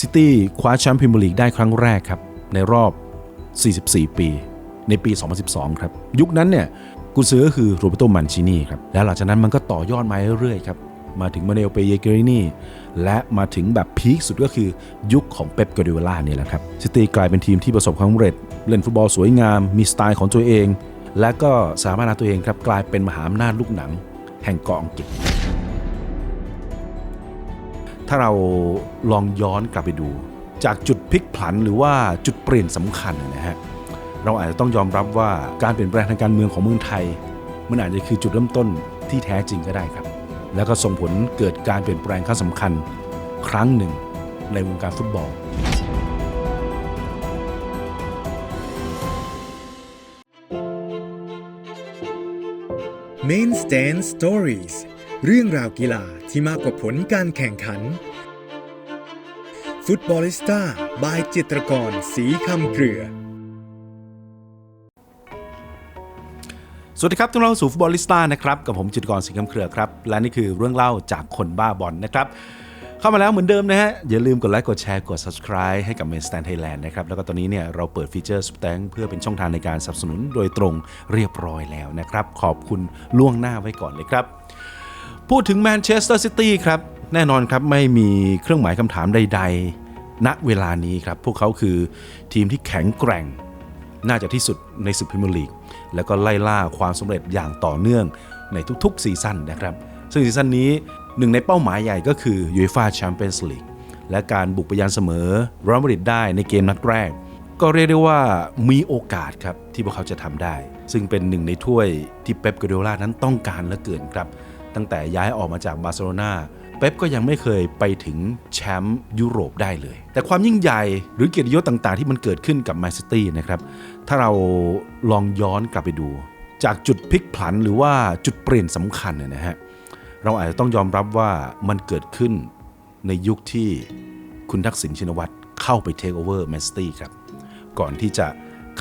ซิตี้คว้าแชมป์พรีเมียร์ลีกได้ครั้งแรกครับ ในรอบ 44 ปี ในปี 2012 ครับ ยุคนั้นเนี่ยกุนซือก็คือโรเบโตมันชินีครับ แล้วหลังจากนั้นมันก็ต่อยอดมาเรื่อยๆครับมาถึงมาเนลเปเยเกรินีและมาถึงแบบพีคสุดก็คือยุคของเป๊ปกวาร์ดิโอลาเนี่ยแหละครับซิตี้กลายเป็นทีมที่ประสบความสำเร็จ เล่นฟุตบอลสวยงาม มีสไตล์ของตัวเอง และก็สามารถเอาตัวเองครับกลายเป็นมหาอำนาจลูกหนัง แห่งเกาะอังกฤษ ถ้าเราลองย้อนกลับไปดู จากจุดพลิกผันหรือว่าจุดเปลี่ยนสำคัญนะฮะเราอาจจะต้องยอมรับว่าการเปลี่ยนแปลงทางการเมืองของเมืองไทย มันอาจจะคือจุดเริ่มต้นที่แท้จริงก็ได้ครับ แล้วก็ส่งผลเกิดการเปลี่ยนแปลงครั้งสำคัญ ครั้งหนึ่งในวงการฟุตบอล Main Stand Stories เรื่องราวกีฬาที่มากกว่าผลการแข่งขัน ฟุตบอลิสต้าบายจิตรกรสีคำเกลือ สวัสดีครับทุกท่านเข้าสู่ฟุตบอลิสต้านะครับกับผมจิตรกรสิงห์คำเครือครับ และนี่คือเรื่องเล่าจากคนบ้าบอลนะครับ เข้ามาแล้วเหมือนเดิมนะฮะ อย่าลืมกดไลค์กดแชร์กด subscribe ให้กับ Main Stand Thailand นะครับ แล้วก็ตอนนี้เนี่ยเราเปิดฟีเจอร์ s ุ t a n k เพื่อเป็นช่องทางในการสนับสนุนโดยตรงเรียบร้อยแล้วนะครับ ขอบคุณล่วงหน้าไว้ก่อนเลยครับ พูดถึงแมนเชสเตอร์ซิตี้ครับ แน่นอนครับไม่มีเครื่องหมายคำถามใด ๆ ณเวลานี้ครับ พวกเขาคือทีมที่แข็งแกร่ง น่าจะที่สุดในศึกพรีเมียร์ลีก แล้วก็ไล่ล่าความสำเร็จอย่างต่อเนื่องในทุกๆซีซั่นนะครับ ซึ่งซีซั่นนี้หนึ่งในเป้าหมายใหญ่ก็คือยู e f a Champions League และการบุกไปยันเสมอรอัลมาดริดได้ในเกมนัดแรก ก็เรียกได้ว่ามีโอกาสครับที่พวกเขาจะทำได้ ซึ่งเป็นหนึ่งในถ้วยที่เป๊ปกวาร์ดิโอลานั้นต้องการเหลือเกินครับ ตั้งแต่ย้ายออกมาจากบาร์เซโลนาเป๊ปก็ยังไม่เคยไปถึงแชมป์ยุโรปได้เลย แต่ความยิ่งใหญ่หรือเกียรติยศต่างๆ ที่มันเกิดขึ้นกับแมนซิตี้นะครับ ถ้าเราลองย้อนกลับไปดู จากจุดพลิกผันหรือว่าจุดเปลี่ยนสำคัญเนี่ยนะฮะ เราอาจจะต้องยอมรับว่ามันเกิดขึ้นในยุคที่คุณทักษิณชินวัตรเข้าไปเทคโอเวอร์แมนซิตี้ครับ ก่อนที่จะ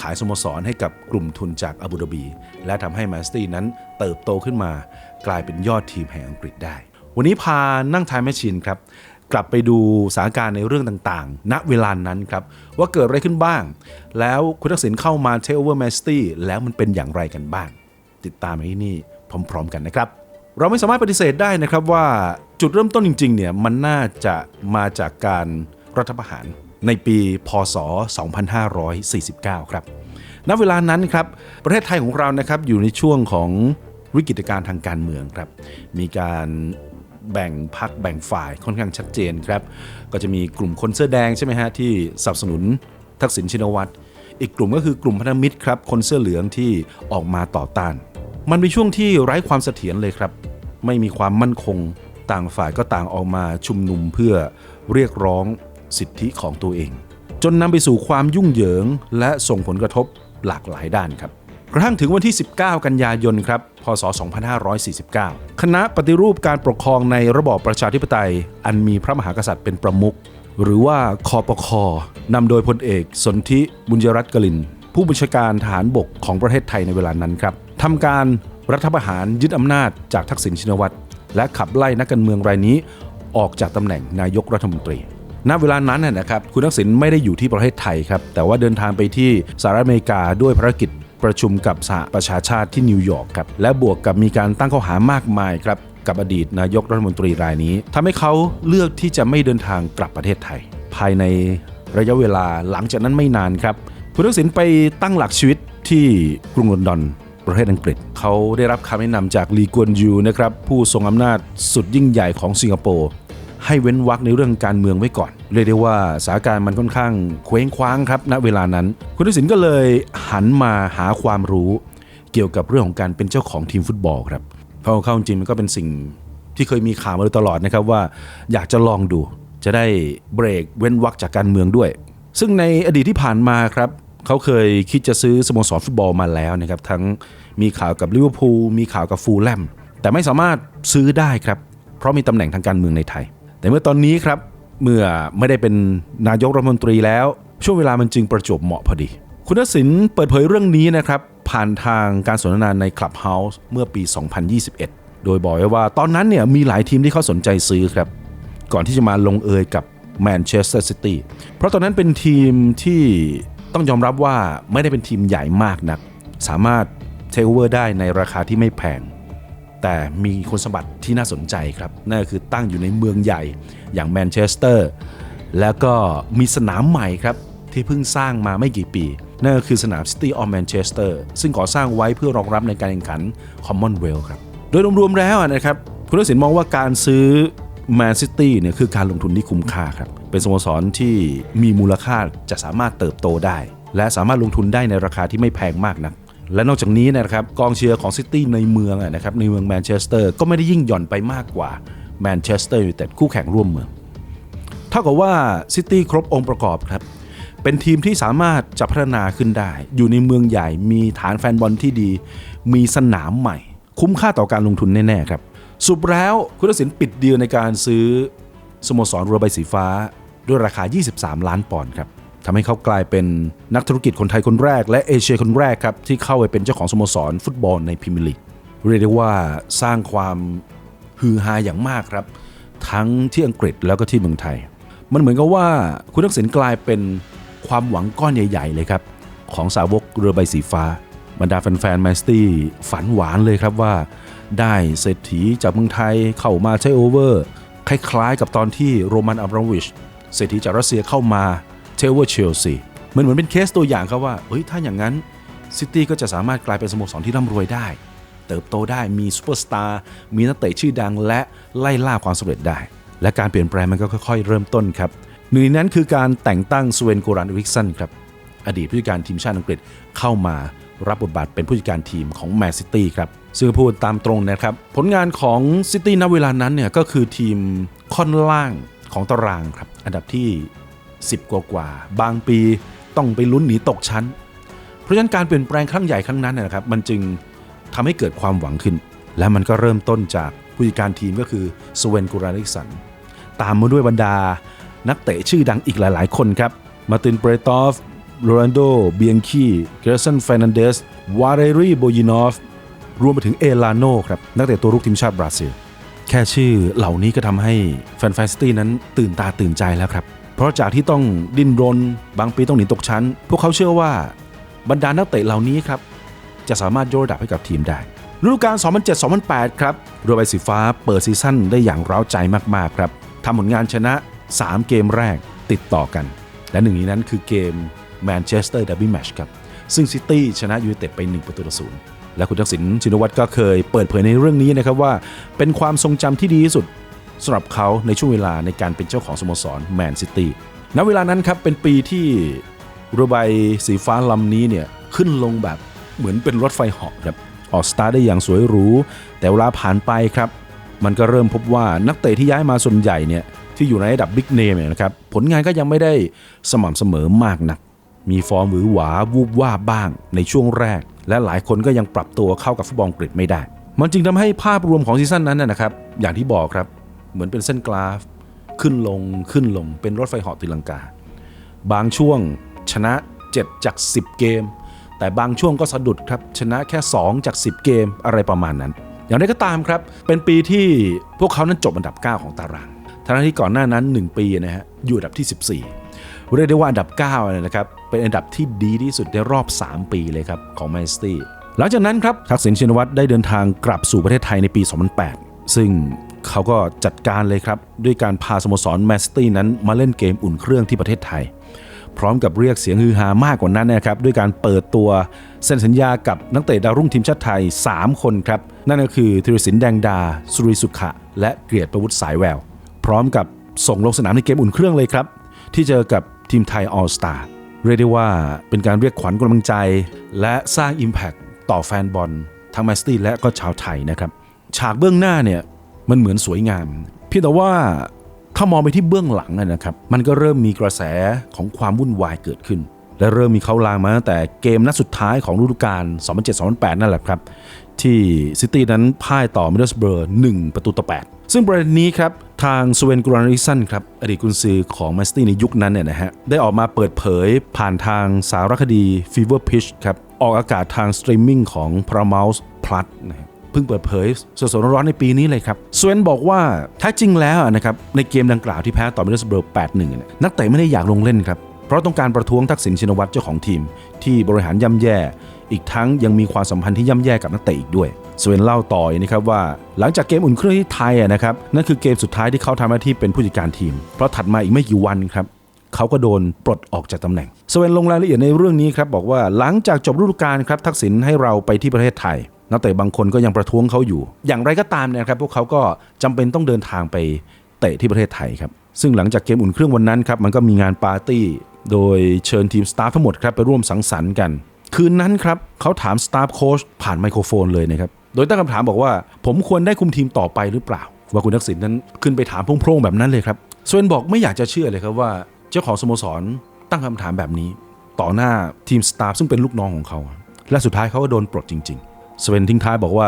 ขายสโมสรให้กับกลุ่มทุนจากอาบูดาบี และทำให้แมนซิตี้นั้นเติบโตขึ้นมา กลายเป็นยอดทีมแห่งอังกฤษได้ วันนี้พานั่งทายแมชชีนครับ กลับไปดูสถานการณ์ในเรื่องต่างๆ ณเวลานั้นครับ ว่าเกิดอะไรขึ้นบ้าง แล้วคุณทักษิณเข้ามาเทคโอเวอร์แมนซิตี้แล้วมันเป็นอย่างไรกันบ้าง ติดตามมาที่นี่พร้อม ๆ กันนะครับเราไม่สามารถปฏิเสธได้นะครับว่าจุดเริ่มต้นจริงๆเนี่ยมันน่าจะมาจากการรัฐประหาร ในปีพศ 2549 ครับ ณ เวลานั้นครับ ประเทศไทยของเรานะครับอยู่ในช่วงของวิกฤตการณ์ทางการเมืองครับ มีการแบ่งพักแบ่งฝ่ายค่อนข้างชัดเจนครับ ก็จะมีกลุ่มคนเสื้อแดงใช่ไหมฮะที่สนับสนุนทักษิณชินวัตร อีกกลุ่มก็คือกลุ่มพันธมิตรครับคนเสื้อเหลืองที่ออกมาต่อต้าน มันเป็นช่วงที่ไร้ความเสถียรเลยครับ ไม่มีความมั่นคงต่างฝ่ายก็ต่างออกมาชุมนุมเพื่อเรียกร้อง สิทธิของตัวเอง จนนำไปสู่ความยุ่งเหยิง และส่งผลกระทบหลากหลายด้านครับกระทั่งถึงวันที่ 19 กันยายนครับ พศ 2549 คณะปฏิรูปการปกครองในระบอบประชาธิปไตย อันมีพระมหากษัตริย์เป็นประมุข หรือว่าคอปคอนำโดยพลเอก สนธิบุญยรัตน์กลิน ผู้บัญชาการทหารบกของประเทศไทยในเวลานั้นครับทำการรัฐประหารยึดอำนาจจากทักษิณชินวัตร และขับไล่นักการเมืองรายนี้ ออกจากตำแหน่งนายกรัฐมนตรี ณเวลานั้นนะนะครับคุณทักษิณไม่ได้อยู่ที่ประเทศไทยครับแต่ว่าเดินทางไปที่สหรัฐอเมริกาด้วยภารกิจประชุมกับสหประชาชาติที่นิวยอร์กครับและบวกกับมีการตั้งข้อหามากมายครับกับอดีตนายกรัฐมนตรีรายนี้ทำให้เขาเลือกที่จะไม่เดินทางกลับประเทศไทย ภายในระยะเวลาหลังจากนั้นไม่นานครับคุณทักษิณไปตั้งหลักชีวิตที่กรุงลอนดอนประเทศอังกฤษ เขาได้รับคำแนะนำจากลีกวนยูนะครับผู้ทรงอำนาจสุดยิ่งใหญ่ของสิงคโปร์ ให้เว้นวรรคในเรื่องการเมืองไว้ก่อน เรียกได้ว่าสถานการณ์มันค่อนข้างเคว้งคว้างครับณเวลานั้น คุณทักษิณก็เลยหันมาหาความรู้ เกี่ยวกับเรื่องของการเป็นเจ้าของทีมฟุตบอลครับเพราะเข้าจริงมันก็เป็นสิ่งที่เคยมีข่าวมาโดยตลอดนะครับว่าอยากจะลองดูจะได้เบรกเว้นวรรคจากการเมืองด้วย ซึ่งในอดีตที่ผ่านมาครับเขาเคยคิดจะซื้อสโมสรฟุตบอลมาแล้วนะครับทั้งมีข่าวกับลิเวอร์พูลมีข่าวกับฟูลแลมแต่ไม่สามารถซื้อได้ครับเพราะมีตำแหน่งทางการเมืองในไทย แต่เมื่อตอนนี้ครับเมื่อไม่ได้เป็นนายกรัฐมนตรีแล้ว ช่วงเวลามันจึงประจบเหมาะพอดี คุณทักษิณเปิดเผยเรื่องนี้นะครับ ผ่านทางการสนทนาใน Clubhouse เมื่อปี 2021 โดยบอกไว้ว่าตอนนั้นเนี่ยมีหลายทีมที่เขาสนใจซื้อครับ ก่อนที่จะมาลงเอยกับแมนเชสเตอร์ซิตี้เพราะตอนนั้นเป็นทีมที่ต้องยอมรับว่าไม่ได้เป็นทีมใหญ่มากนัก สามารถเทคโอเวอร์ได้ในราคาที่ไม่แพง แต่มีคุณสมบัติที่น่าสนใจครับ นั่นก็คือตั้งอยู่ในเมืองใหญ่อย่างแมนเชสเตอร์ แล้วก็มีสนามใหม่ครับที่เพิ่งสร้างมาไม่กี่ปี นั่นก็คือสนาม City of Manchester ซึ่งก่อสร้างไว้เพื่อรองรับในการแข่งขัน Commonwealth ครับ โดยรวมๆแล้วนะครับคุณทักษิณมองว่าการซื้อ Man City เนี่ยคือการลงทุนที่คุ้มค่าครับ เป็นสโมสรที่มีมูลค่าจะสามารถเติบโตได้ และสามารถลงทุนได้ในราคาที่ไม่แพงมากนัก และนอกจากนี้นะครับกองเชียร์ของซิตี้ในเมืองนะครับในเมืองแมนเชสเตอร์ก็ไม่ได้ยิ่งหย่อนไปมากกว่าแมนเชสเตอร์ยูไนเต็ดคู่แข่งร่วมเมืองเท่ากับว่าซิตี้ครบองค์ประกอบครับเป็นทีมที่สามารถจะพัฒนาขึ้นได้ อยู่ในเมืองใหญ่มีฐานแฟนบอลที่ดี มีสนามใหม่ คุ้มค่าต่อการลงทุนแน่ ๆ ครับ สุดแล้วคุณทักษิณปิดเดีลในการซื้อสโมสรเรือใบสีฟ้า ด้วยราคา 23 ล้านปอนด์ครับ ทำให้เขากลายเป็นนักธุรกิจคนไทยคนแรก และเอเชียคนแรกครับที่เข้าไปเป็นเจ้าของสโมสรฟุตบอลในพรีเมียร์ลีกเรียกได้ว่าสร้างความฮือฮาอย่างมากครับ ทั้งที่อังกฤษแล้วก็ที่เมืองไทย มันเหมือนกับว่าคุณทักษิณกลายเป็นความหวังก้อนใหญ่ ๆ เลยครับ ของสาวกเรือใบสีฟ้า บรรดาแฟนๆแมสตี้ฝันหวานเลยครับว่า ได้เศรษฐีจากเมืองไทยเข้ามาใช้โอเวอร์ คล้ายๆ กับตอนที่โรมันอับราวิชเศรษฐีจากรัสเซียเข้ามา เทเวอร์เชลซีมันเหมือนเป็นเคสตัวอย่างครับว่าเฮ้ยถ้าอย่างนั้นซิตี้ก็จะสามารถกลายเป็นสโมสรที่ร่ำรวยได้ เติบโตได้มีซูเปอร์สตาร์มีนักเตะชื่อดังและไล่ล่าความสำเร็จได้ และการเปลี่ยนแปลงมันก็ค่อยๆ เริ่มต้นครับหนึ่งในนั้นคือการแต่งตั้งสเวนโกรันอริกสันครับอดีตผู้จัดการทีมชาติอังกฤษเข้ามารับบทบาทเป็นผู้จัดการทีมของแมนซิตี้ครับซึ่งพูดตามตรงนะครับ ผลงานของซิตี้ณเวลานั้นเนี่ยก็คือทีมค่อนล่างของตารางครับ อันดับที่ 10 กว่ากว่า บางปีต้องไปลุ้นหนีตกชั้น เพราะฉะนั้นการเปลี่ยนแปลงครั้งใหญ่ครั้งนั้นนะครับ มันจึงทำให้เกิดความหวังขึ้น และมันก็เริ่มต้นจากผู้จัดการทีมก็คือสเวนกูรานิกสัน ตามมาด้วยบรรดา นักเตะชื่อดังอีกหลาย ๆ คนครับ มาตินเปรตอฟ โรนัลโด เบียงคีเกรซันเฟรนันเดส วาเรรีโบยินอฟ รวมไปถึงเอลาโนครับ นักเตะตัวรุกทีมชาติบราซิล แค่ชื่อเหล่านี้ก็ทำให้แฟนแฟนซิตี้นั้นตื่นตาตื่นใจแล้วครับ เพราะจากที่ต้องดิ้นรน บางปีต้องหนีตกชั้น พวกเขาเชื่อว่าบรรดานักเตะเหล่านี้ครับ จะสามารถยกระดับให้กับทีมได้ฤดูกาล 2007-2008 ครับเรือใบสีฟ้าเปิดซีซั่นได้อย่างร้าวใจมากๆครับทำผลงานชนะ 3 เกมแรกติดต่อกัน และหนึ่งในนั้นคือเกมแมนเชสเตอร์เดอร์บี้แมชครับ ซึ่งซิตี้ชนะยูไนเต็ดไป 1 ประตูต่อศูนย์และคุณทักษิณชินวัตรก็เคยเปิดเผยในเรื่องนี้นะครับว่า เป็นความทรงจำที่ดีที่สุด สำหรับเขาในช่วงเวลาในการเป็นเจ้าของสโมสรแมนซิตี้ณเวลานั้นครับเป็นปีที่เรือใบสีฟ้าลำนี้เนี่ยขึ้นลงแบบเหมือนเป็นรถไฟเหาะครับออกสตาร์ได้อย่างสวยหรู แต่เวลาผ่านไปครับ มันก็เริ่มพบว่านักเตะที่ย้ายมาส่วนใหญ่เนี่ยที่อยู่ในระดับบิ๊กเนมเนี่ยนะครับผลงานก็ยังไม่ได้สม่ำเสมอมากนัก มีฟอร์มหวือหวาวูบว่าบ้างในช่วงแรก และหลายคนก็ยังปรับตัวเข้ากับฟุตบอลอังกฤษไม่ได้ มันจึงทำให้ภาพรวมของซีซั่นนั้นนะครับ อย่างที่บอกครับ เหมือนเป็นเส้นกราฟ ขึ้นลงขึ้นลง เป็นรถไฟเหาะตีลังกา บางช่วงชนะ 7 จาก 10 เกม แต่บางช่วงก็สะดุดครับ ชนะแค่ 2 จาก 10 เกมอะไรประมาณนั้น อย่างไรก็ตามครับ เป็นปีที่พวกเขานั้นจบอันดับ 9 ของตารางทั้งที่ก่อนหน้านั้น 1 ปีนะฮะอยู่อันดับที่ 14 เรียกได้ว่าอันดับ9เนี่ยนะครับเป็นอันดับที่ดีที่สุดในรอบ 3 ปีเลยครับของแมนซิตี้หลังจากนั้นครับทักษิณชินวัตรได้เดินทางกลับสู่ประเทศไทยในปี 2008 ซึ่ง เขาก็จัดการเลยครับ ด้วยการพาสโมสรแมนซิตี้นั้นมาเล่นเกมอุ่นเครื่องที่ประเทศไทย พร้อมกับเรียกเสียงฮือฮามากกว่านั้นนะครับ ด้วยการเปิดตัวเซ็นสัญญากับนักเตะดาวรุ่งทีมชาติไทย 3 คนครับ นั่นก็คือธีรศิลป์แดงดา สุริสุขะ และเกียรติประวุฒิสายแวว พร้อมกับส่งลงสนามในเกมอุ่นเครื่องเลยครับ ที่เจอกับทีมไทยออลสตาร์เรียกได้ว่าเป็นการเรียกขวัญกำลังใจ และสร้าง Impact ต่อแฟนบอลทั้งแมนซิตี้และก็ชาวไทยนะครับฉากเบื้องหน้าเนี่ย มันเหมือนสวยงาม เพียงแต่ว่าถ้ามองไปที่เบื้องหลังนะครับ มันก็เริ่มมีกระแสของความวุ่นวายเกิดขึ้น และเริ่มมีเขาลางมาตั้งแต่เกมนัดสุดท้ายของฤดูกาล 2007-2008 นั่นแหละครับ ที่ซิตี้นั้นพ่ายต่อมิดเดิลสเบอร์1ประตูต่อ 8 ซึ่งประเด็นนี้ครับ ทางสเวนกรานิสันครับ อดีตกุนซือของแมนซิตี้ในยุคนั้นเนี่ยนะฮะ ได้ออกมาเปิดเผยผ่านทางสารคดี Fever Pitch ครับ ออกอากาศทางสตรีมมิ่งของ Paramount Plus นะ พิ่งเปิดเผยสดๆร้อนๆในปีนี้เลยครับสเวนบอกว่าถ้าจริงแล้วนะครับในเกมดังกล่าวที่แพ้ต่อมิดเดิลสเบิร์ก8-1เนี่ยนักเตะไม่ได้อยากลงเล่นครับเพราะต้องการประท้วงทักษิณชินวัตรเจ้าของทีม ที่บริหารย่ำแย่ อีกทั้งยังมีความสัมพันธ์ที่ย่ำแย่กับนักเตะอีกด้วยสเวนเล่าต่อยนี้ครับว่า หลังจากเกมอุ่นเครื่องที่ไทยนะครับนั่นคือเกมสุดท้ายที่เขาทำหน้าที่เป็นผู้จัดการทีม เพราะถัดมาอีกไม่กี่วันครับเขาก็โดนปลดออกจากตำแหน่งสเวนลงรายละเอียดในเรื่องนี้ครับบอกว่าหลังจากจบฤดูกาลครับทักษิณให้เราไปที่ประเทศไทย นักเตะบางคนก็ยังประท้วงเขาอยู่ อย่างไรก็ตามนะครับ พวกเขาก็จำเป็นต้องเดินทางไปเตะที่ประเทศไทยครับ ซึ่งหลังจากเกมอุ่นเครื่องวันนั้นครับ มันก็มีงานปาร์ตี้ โดยเชิญทีมสตาฟทั้งหมดครับไปร่วมสังสรรค์กัน คืนนั้นครับเขาถามสตาฟโค้ชผ่านไมโครโฟนเลยนะครับ โดยตั้งคำถามบอกว่า ผมควรได้คุมทีมต่อไปหรือเปล่า ว่าคุณทักษิณนั้นขึ้นไปถามโพร่งๆแบบนั้นเลยครับส่วนบอกไม่อยากจะเชื่อเลยครับว่า เจ้าของสโมสรตั้งคำถามแบบนี้ ต่อหน้าทีมสตาฟซึ่งเป็นลูกน้องของเขา และสุดท้ายเขาก็โดนปลดจริง ๆ สเวนทิ้งท้ายบอกว่า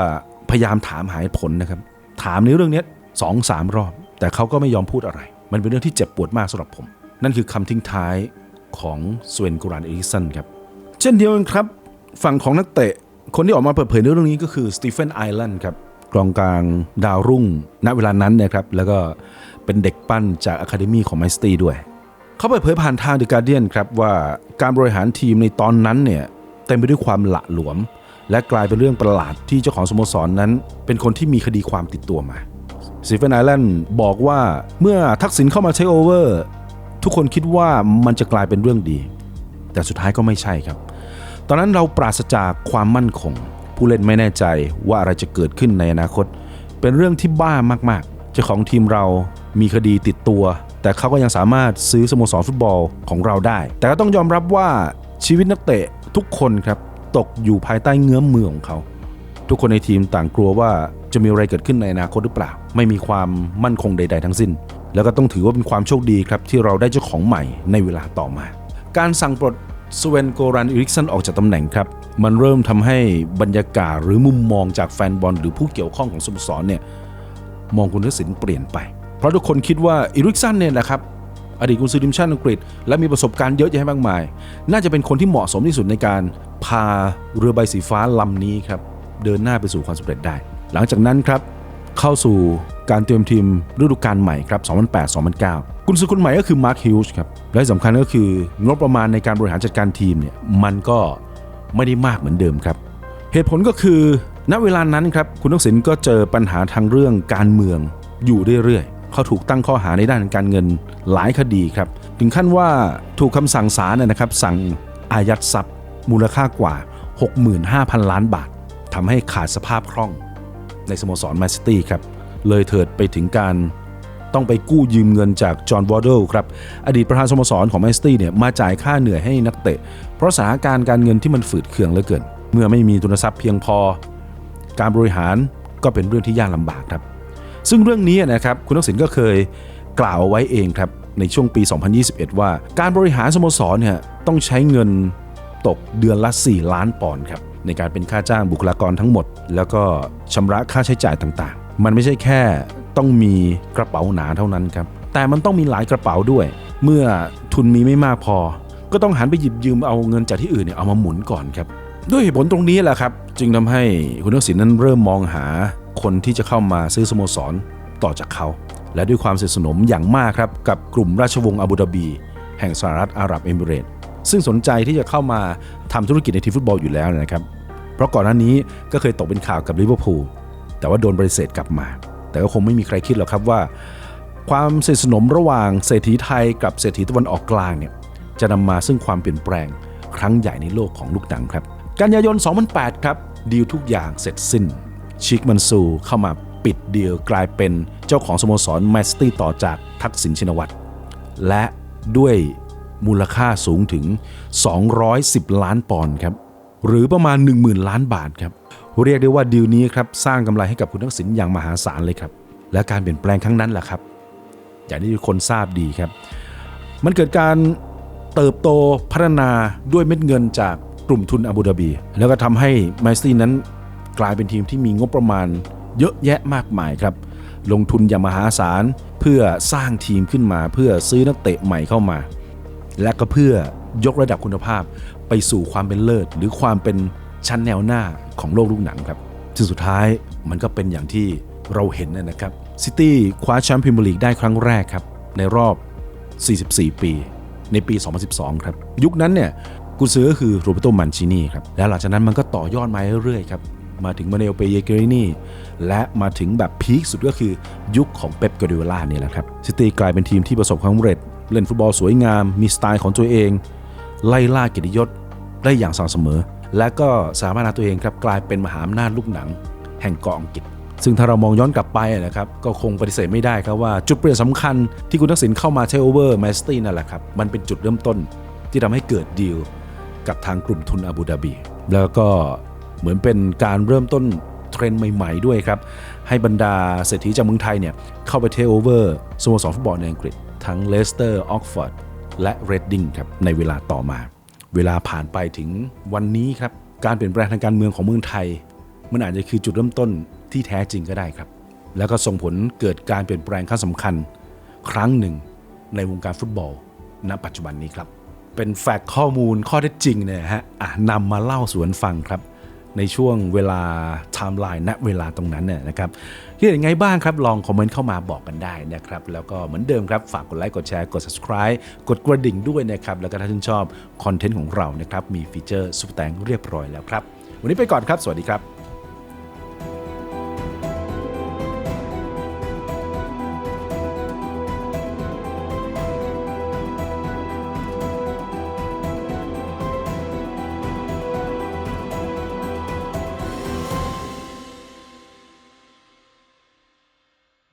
พยายามถามหาผลนะครับ ถามในเรื่องนี้สองสามรอบ แต่เขาก็ไม่ยอมพูดอะไร มันเป็นเรื่องที่เจ็บปวดมากสำหรับผม นั่นคือคำทิ้งท้ายของสเวนกูรานเอริกสันครับ เช่นเดียวกันครับ ฝั่งของนักเตะ คนที่ออกมาเปิดเผยในเรื่องนี้ก็คือสตีเฟนไอแลนด์ครับกองกลางดาวรุ่ง ณเวลานั้นนะครับ แล้วก็เป็นเด็กปั้นจากอะคาเดมีของไมสตีด้วย เขาเปิดเผยผ่านทาง The Guardian ครับว่าการบริหารทีมในตอนนั้นเนี่ยเต็มไปด้วยความหละหลวม และกลายเป็นเรื่องประหลาดที่เจ้าของสโมสรนนั้น เป็นคนที่มีคดีความติดตัวมาสตีเฟนไอแลนด์บอกว่าเมื่อทักษิณเข้ามาเทคโอเวอร์ทุกคนคิดว่ามันจะกลายเป็นเรื่องดี แต่สุดท้ายก็ไม่ใช่ครับ ตอนนั้นเราปราศจากความมั่นคง ผู้เล่นไม่แน่ใจว่าอะไรจะเกิดขึ้นในอนาคต เป็นเรื่องที่บ้ามากๆ เจ้าของทีมเรามีคดีติดตัว แต่เขาก็ยังสามารถซื้อสโมสรฟุตบอลของเราได้ แต่ก็ต้องยอมรับว่าชีวิตนักเตะทุกคนครับ ตกอยู่ภายใต้เงื้อมมือของเขา ทุกคนในทีมต่างกลัวว่าจะมีอะไรเกิดขึ้นในอนาคตหรือเปล่า ไม่มีความมั่นคงใด ๆ ทั้งสิ้น แล้วก็ต้องถือว่าเป็นความโชคดีครับที่เราได้เจ้าของใหม่ในเวลาต่อมา การสั่งปลดสเวนโกรันอิริกสันออกจากตำแหน่งครับ มันเริ่มทำให้บรรยากาศหรือมุมมองจากแฟนบอลหรือผู้เกี่ยวข้องของสโมสรเนี่ยมองคุณทักษิณเปลี่ยนไป เพราะทุกคนคิดว่าอิริกสันเนี่ยแหละครับ อดีตกุนซือทีมชาติอังกฤษ และมีประสบการณ์เยอะแยะมากมาย น่าจะเป็นคนที่เหมาะสมที่สุดในการพาเรือใบสีฟ้าลำนี้ครับเดินหน้าไปสู่ความสำเร็จได้ หลังจากนั้นครับเข้าสู่การเตรียมทีมฤดูกาลใหม่ครับ 2008-2009 กุนซือคนใหม่ก็คือมาร์คฮิลส์ครับ และสำคัญก็คืองบประมาณในการบริหารจัดการทีมเนี่ยมันก็ไม่ได้มากเหมือนเดิมครับ เหตุผลก็คือณเวลานั้นครับคุณทักษิณก็เจอปัญหาทางเรื่องการเมืองอยู่เรื่อยๆ เขาถูกตั้งข้อหาในด้านการเงินหลายคดีครับ ถึงขั้นว่าถูกคำสั่งศาลนะครับ สั่งอายัดทรัพย์ มูลค่ากว่า 65,000 ล้านบาททำให้ขาดสภาพคล่อง ในสโมสรแมนซิตี้ครับ เลยเถิดไปถึงการต้องไปกู้ยืมเงินจากจอห์นวอร์ดลครับ อดีตประธานสโมสรของแมนซิตี้เนี่ยมาจ่ายค่าเหนื่อยให้นักเตะ เพราะสถานการณ์การเงินที่มันฝืดเคืองเหลือเกิน เมื่อไม่มีทุนทรัพย์เพียงพอ การบริหารก็เป็นเรื่องที่ยากลำบากครับ ซึ่งเรื่องนี้นะครับคุณทักษิณก็เคยกล่าวเอาไว้เองครับในช่วงปี 2021 ว่าการบริหารสโมสรเนี่ยต้องใช้เงินตกเดือนละ 4 ล้านปอนด์ครับในการเป็นค่าจ้างบุคลากรทั้งหมด แล้วก็ชำระค่าใช้จ่ายต่างๆ มันไม่ใช่แค่ต้องมีกระเป๋าหนาเท่านั้นครับ แต่มันต้องมีหลายกระเป๋าด้วย เมื่อทุนมีไม่มากพอ ก็ต้องหันไปหยิบยืมเอาเงินจากที่อื่นเนี่ยเอามาหมุนก่อนครับ ด้วยเหตุผลตรงนี้แหละครับ จึงทำให้คุณทักษิณนั้นเริ่มมองหา คนที่จะเข้ามาซื้อสโมสรต่อจากเขา และด้วยความสนิทสนมอย่างมากครับกับกลุ่มราชวงศ์อาบูดาบี แห่งสหรัฐอาหรับเอมิเรตส์ซึ่งสนใจที่จะเข้ามาทำธุรกิจในทีมฟุตบอลอยู่แล้วนะครับ เพราะก่อนหน้านี้ก็เคยตกเป็นข่าวกับลิเวอร์พูลแต่ว่าโดนปฏิเสธกลับมา แต่ก็คงไม่มีใครคิดหรอกครับว่า ความสนิทสนมระหว่างเศรษฐีไทยกับเศรษฐีตะวันออกกลางเนี่ยจะนำมาซึ่งความเปลี่ยนแปลงครั้งใหญ่ในโลกของลูกหนังครับ กันยายน 2008 ครับ ดีลทุกอย่างเสร็จสิ้น ชิคมันซูเข้ามาปิดดีลกลายเป็นเจ้าของสโมสรแมนสตี้ต่อจากทักษิณชินวัตรและด้วยมูลค่าสูงถึง 210 ล้านปอนด์ครับ หรือประมาณ 10,000 ล้านบาทครับ เรียกได้ว่าดีลนี้ครับ สร้างกำไรให้กับคุณทักษิณอย่างมหาศาลเลยครับ และการเปลี่ยนแปลงครั้งนั้นแหละครับ อย่างที่ทุกคนทราบดีครับ มันเกิดการเติบโตพัฒนาด้วยเม็ดเงินจากกลุ่มทุนอาบูดาบี แล้วก็ทำให้แมซิตี้นั้น กลายเป็นทีมที่มีงบประมาณเยอะแยะมากมายครับ ลงทุนอย่างมหาศาลเพื่อสร้างทีมขึ้นมาเพื่อซื้อนักเตะใหม่เข้ามา และก็เพื่อยกระดับคุณภาพไปสู่ความเป็นเลิศ หรือความเป็นชั้นแนวหน้าของโลกลูกหนังครับซึ่งสุดท้ายมันก็เป็นอย่างที่เราเห็นนะครับซิตี้คว้าแชมป์พรีเมียร์ลีกได้ครั้งแรกครับ ในรอบ 44 ปี ในปี 2012 ครับ ยุคนั้นเนี่ยกุนซือก็คือโรเบโตมันชินีครับ แล้วหลังจากนั้นมันก็ต่อยอดมาเรื่อยๆครับ มาถึงมาเนลเปเยเกรินีและมาถึงแบบพีคสุดก็คือยุคของเป๊ปกวาร์ดิโอลาเนี่ยแหละครับซิตี้กลายเป็นทีมที่ประสบความสำเร็จ เล่นฟุตบอลสวยงาม มีสไตล์ของตัวเอง ไล่ล่าเกียรติยศได้อย่างสม่ำเสมอ และก็สามารถนำตัวเองครับกลายเป็นมหาอำนาจลูกหนัง แห่งเกาะอังกฤษ ซึ่งถ้าเรามองย้อนกลับไปนะครับก็คงปฏิเสธไม่ได้ครับว่าจุดเปลี่ยนสำคัญที่คุณทักษิณเข้ามาเทคโอเวอร์แมสตี้นั่นแหละครับมันเป็นจุดเริ่มต้นที่ทำให้เกิดดีลกับทางกลุ่มทุนอาบูดาบี แล้วก็ เหมือนเป็นการเริ่มต้นเทรนด์ใหม่ ๆ ด้วยครับ ให้บรรดาเศรษฐีจากเมืองไทยเนี่ยเข้าไปเทโอเวอร์สโมสรฟุตบอลในอังกฤษ ทั้งเลสเตอร์ออกฟอร์ดและเรดดิงครับในเวลาต่อมา เวลาผ่านไปถึงวันนี้ครับการเปลี่ยนแปลงทางการเมืองของเมืองไทย มันอาจจะคือจุดเริ่มต้นที่แท้จริงก็ได้ครับ แล้วก็ส่งผลเกิดการเปลี่ยนแปลงครั้งสำคัญ ครั้งหนึ่งในวงการฟุตบอล ณ ปัจจุบันนี้ครับ เป็นแฟกต์ข้อมูลข้อเท็จจริงเนี่ยฮะนำมาเล่าสู่กันฟังครับ ในช่วงเวลาไทม์ไลน์ณเวลาตรงนั้นน่ยนะครับคิดเห็นยังไงบ้างครับ ลองคอมเมนต์เข้ามาบอกกันได้นะครับ แล้วก็เหมือนเดิมครับ ฝากกดไลค์ กดแชร์ กด subscribe กดกระดิ่งด้วยนะครับ แล้วก็ถ้าชื่นชอบคอนเทนต์ของเรานะครับ มีฟีเจอร์สุดแตงเรียบร้อยแล้วครับ วันนี้ไปก่อนครับ สวัสดีครับ